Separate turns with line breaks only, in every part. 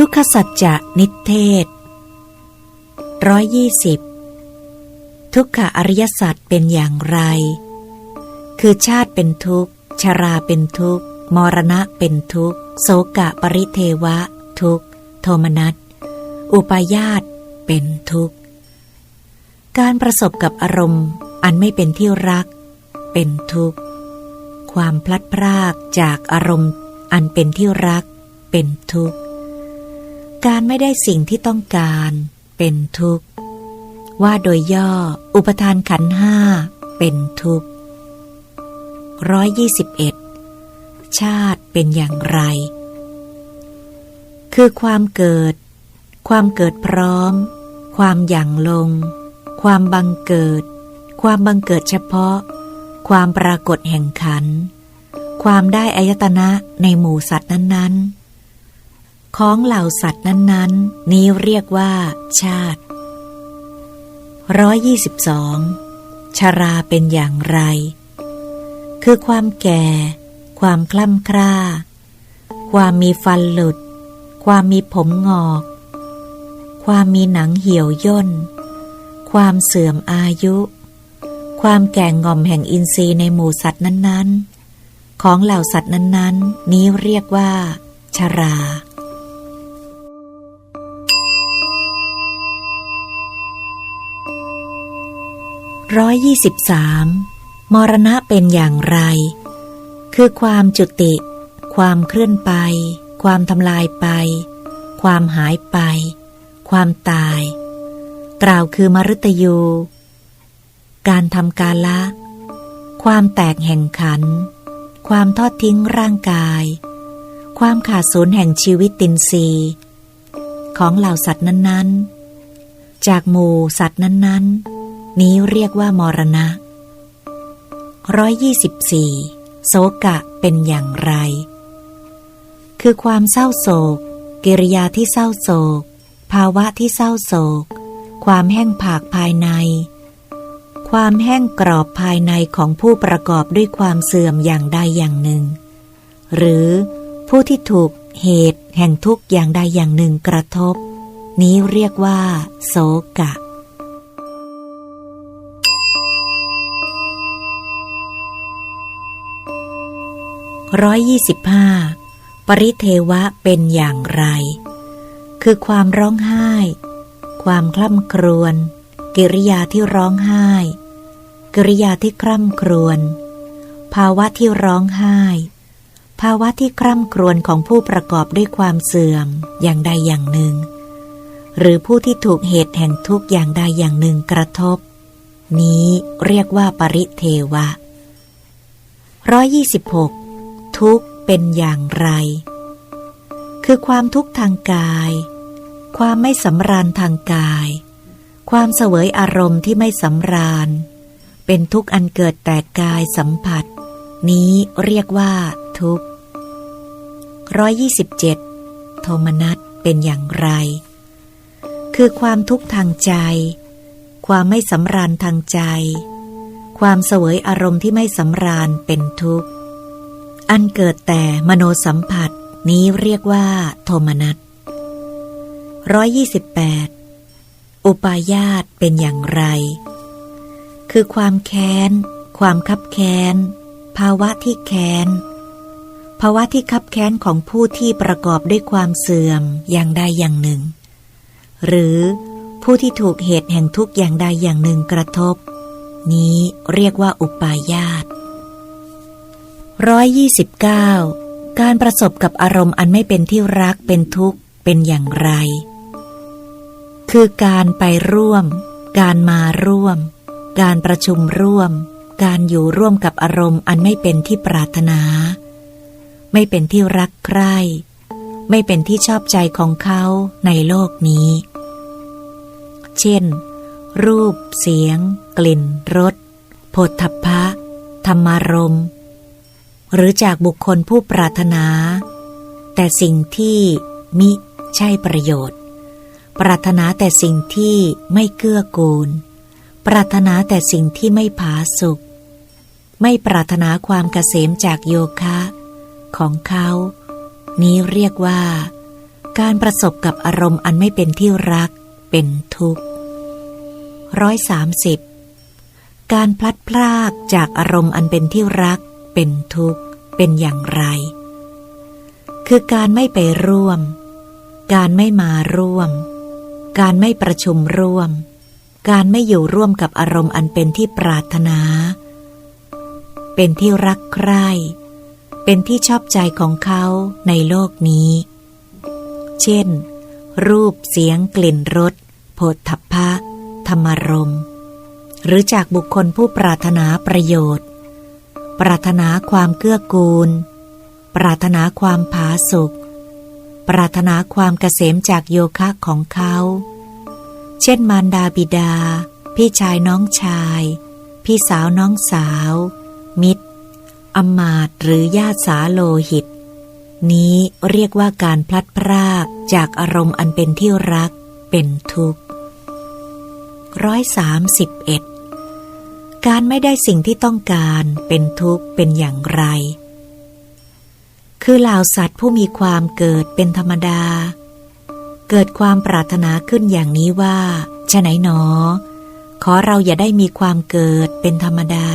ทุกขสัจจะนิเทศร้อยยี่สิบทุกขอริยสัจเป็นอย่างไร คือชาติเป็นทุกข์ ชราเป็นทุกข์ มรณะเป็นทุกข์ โสกะปริเทวะ ทุกข์ โทมนัส อุปาญาตเป็นทุกข์ การประสบกับอารมณ์อันไม่เป็นที่รัก เป็นทุกข์ ความพลัดพรากจากอารมณ์อันเป็นที่รัก เป็นทุกข์ การไม่ได้สิ่งที่ต้องการเป็นทุกข์ ว่าโดยย่อ อุปทานขันห้าเป็นทุกข์ร้อยยี่สิบเอ็ดชาติเป็นอย่างไร คือความเกิด ความเกิดพร้อม ความหยั่งลง ความบังเกิด ความบังเกิดเฉพาะ ความปรากฏแห่งขัน ความได้อายตนะในหมู่สัตว์นั้นๆ ของเหล่าสัตว์นั้นๆ นี้เรียกว่า ชาติร้อยยี่สิบสองชาราเป็นอย่างไร คือความแก่ ความคล่ำคร่า ความมีฟันหลุด ความมีผมงอก ความมีหนังเหี่ยวย่น ความเสื่อมอายุ ความแก่งอมแห่งอินทรีย์ในหมู่สัตว์นั้น ๆ ของเหล่าสัตว์นั้น ๆ นี้เรียกว่าชารา ร้อยยี่สิบสามมรณะเป็นอย่างไร คือความจุติ ความเคลื่อนไป ความทำลายไป ความหายไป ความตาย กล่าวคือมฤตยู การทำกาละ ความแตกแห่งขัน ความทอดทิ้งร่างกาย ความขาดสูญแห่งชีวิตตินรีของเหล่าสัตว์นั้น ๆ จากหมู่สัตว์นั้น ๆ นี้เรียกว่ามรณะร้อยยี่สิบสี่โศกะเป็นอย่างไร คือความเศร้าโศก กิริยาที่เศร้าโศก ภาวะที่เศร้าโศก ความแห้งผากภายใน ความแห้งกรอบภายในของผู้ประกอบด้วยความเสื่อมอย่างใดอย่างหนึ่ง หรือผู้ที่ถูกเหตุแห่งทุกอย่างใดอย่างหนึ่งกระทบ นี้เรียกว่า โศกะ ร้อยยี่สิบห้าปริเทวะเป็นอย่างไร คือความร้องไห้ ความคล่ำครวญ กิริยาที่ร้องไห้ กิริยาที่คร่ำครวญ ภาวะที่ร้องไห้ ภาวะที่คร่ำครวญของผู้ประกอบด้วยความเสื่อมอย่างใดอย่างหนึ่ง หรือผู้ที่ถูกเหตุแห่งทุกข์อย่างใดอย่างหนึ่งกระทบ นี้เรียกว่าปริเทวะร้อยยี่สิบหก ทุกข์เป็นอย่างไร คือความทุกข์ทางกาย ความไม่สำราญทางกาย ความเสวยอารมณ์ที่ไม่สำราญ เป็นทุกข์อันเกิดแต่กายสัมผัส นี้เรียกว่า ทุกข์ร้อยยี่สิบเจ็ดโทมนัสเป็นอย่างไร คือความทุกข์ทางใจ ความไม่สำราญทางใจ ความเสวยอารมณ์ที่ไม่สำราญเป็นทุกข์ อันเกิดแต่มโนสัมผัสนี้เรียกว่า โทมนัสร้อยยี่สิบแปดอุปาญาตเป็นอย่างไร คือความแค้น ความคับแค้น ภาวะที่แค้น ภาวะที่คับแค้นของผู้ที่ประกอบด้วยความเสื่อมอย่างใดอย่างหนึ่ง หรือผู้ที่ถูกเหตุแห่งทุกข์อย่างใดอย่างหนึ่งกระทบ นี้เรียกว่าอุปาญาต ร้อยยี่สิบเก้าการประสบกับอารมณ์อันไม่เป็นที่รักเป็นทุกข์เป็นอย่างไร คือการไปร่วม การมาร่วม การประชุมร่วม การอยู่ร่วมกับอารมณ์อันไม่เป็นที่ปรารถนา ไม่เป็นที่รักใคร่ ไม่เป็นที่ชอบใจของเขาในโลกนี้ เช่น รูป เสียง กลิ่น รสผลทัพพะ ธรรมารมณ์ หรือจากบุคคลผู้ปรารถนา แต่สิ่งที่มิใช่ประโยชน์ ปรารถนาแต่สิ่งที่ไม่เกื้อกูล ปรารถนาแต่สิ่งที่ไม่ผาสุกไม่ปรารถนาความเกษมจากโยคะ ของเขา นี้เรียกว่า การประสบกับอารมณ์อันไม่เป็นที่รักเป็นทุกข์ร้อยสามสิบการพลัดพรากจากอารมณ์อันเป็นที่รักเป็นทุกข์ เป็นอย่างไร คือการไม่ไปร่วม การไม่มาร่วม การไม่ประชุมร่วม การไม่อยู่ร่วมกับอารมณ์อันเป็นที่ปรารถนา เป็นที่รักใคร่ เป็นที่ชอบใจของเขาในโลกนี้ เช่น รูปเสียงกลิ่นรสโผฏฐัพพะ ธรรมรม หรือจากบุคคลผู้ปรารถนาประโยชน์ ปรารถนาความเกื้อกูล ปรารถนาความผาสุกปรารถนาความเกษมจากโยคะของเขา เช่นมารดาบิดา พี่ชายน้องชาย พี่สาวน้องสาว มิตรอมาต์หรือญาติสาโลหิต นี้เรียกว่าการพลัดพรากจากอารมณ์อันเป็นที่รักเป็นทุกข์ร้อยสามสิบเอ็ด การไม่ได้สิ่งที่ต้องการเป็นทุกข์เป็นอย่างไร คือเหล่าสัตว์ผู้มีความเกิดเป็นธรรมดา เกิดความปรารถนาขึ้นอย่างนี้ว่าฉะไหนหนอ ขอเราอย่าได้มีความเกิดเป็นธรรมดา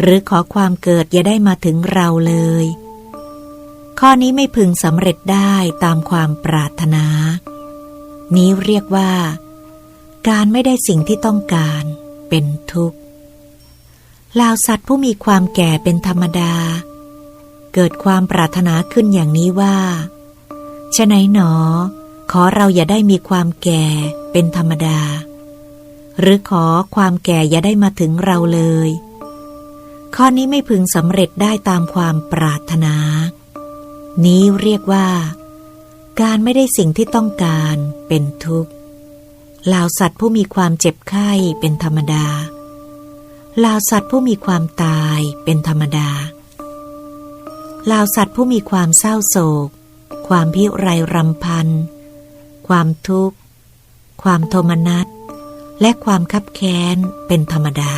หรือขอความเกิดอย่าได้มาถึงเราเลย ข้อนี้ไม่พึงสำเร็จได้ตามความปรารถนา นี้เรียกว่า การไม่ได้สิ่งที่ต้องการเป็นทุกข์ ลาวสัตว์ผู้มีความแก่เป็นธรรมดา เกิดความปรารถนาขึ้นอย่างนี้ว่าฉะไหนหนอ ขอเราอย่าได้มีความแก่เป็นธรรมดา หรือขอความแก่อย่าได้มาถึงเราเลย ข้อนี้ไม่พึงสำเร็จได้ตามความปรารถนา นี้เรียกว่า การไม่ได้สิ่งที่ต้องการเป็นทุกข์ลาวสัตว์ผู้มีความเจ็บไข้เป็นธรรมดา ลาวสัตว์ผู้มีความตายเป็นธรรมดาลาวสัตว์ผู้มีความเศร้าโศก ความพิไรรำพัน ความทุกข์ ความโทมนัส และความคับแค้นเป็นธรรมดา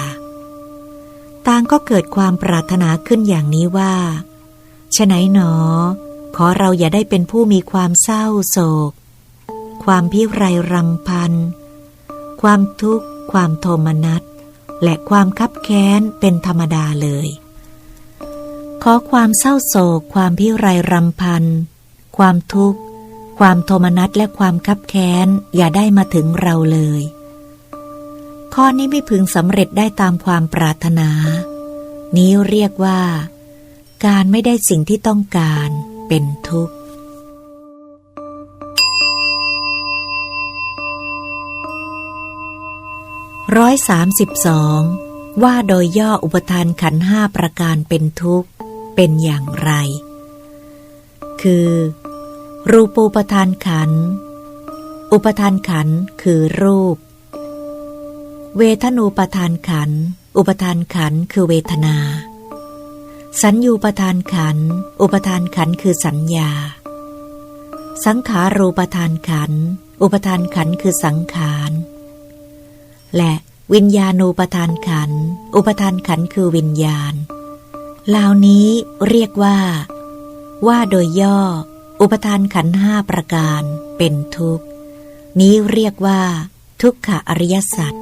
ต่างก็เกิดความปรารถนาขึ้นอย่างนี้ว่าฉะไหนหนอ ขอเราอย่าได้เป็นผู้มีความเศร้าโศก ความพิไรรำพัน ความทุกข์ ความโทมนัส และความคับแค้นเป็นธรรมดาเลย ขอความเศร้าโศก ความพิไรรำพัน ความทุกข์ ความโทมนัสและความคับแค้นอย่าได้มาถึงเราเลย ข้อนี้ไม่พึงสำเร็จได้ตามความปรารถนา นี้เรียกว่า การไม่ได้สิ่งที่ต้องการเป็นทุกข์ ร้อยสามสิบสองว่าโดยย่ออุปทานขันห้าประการเป็นทุกข์เป็นอย่างไร คือ รูปูปทานขัน อุปทานขันคือรูป เวทนูปทานขัน อุปทานขันคือเวทนา สัญญูปทานขัน อุปทานขันคือสัญญา สังขารูปทานขัน อุปทานขันคือสังขาร และวิญญาณูปทานขัน อุปทานขันคือวิญญาณเหล่านี้เรียกว่า ว่าโดยย่อ อุปทานขันห้าประการเป็นทุกข์ นี้เรียกว่า ทุกขอริยสัจ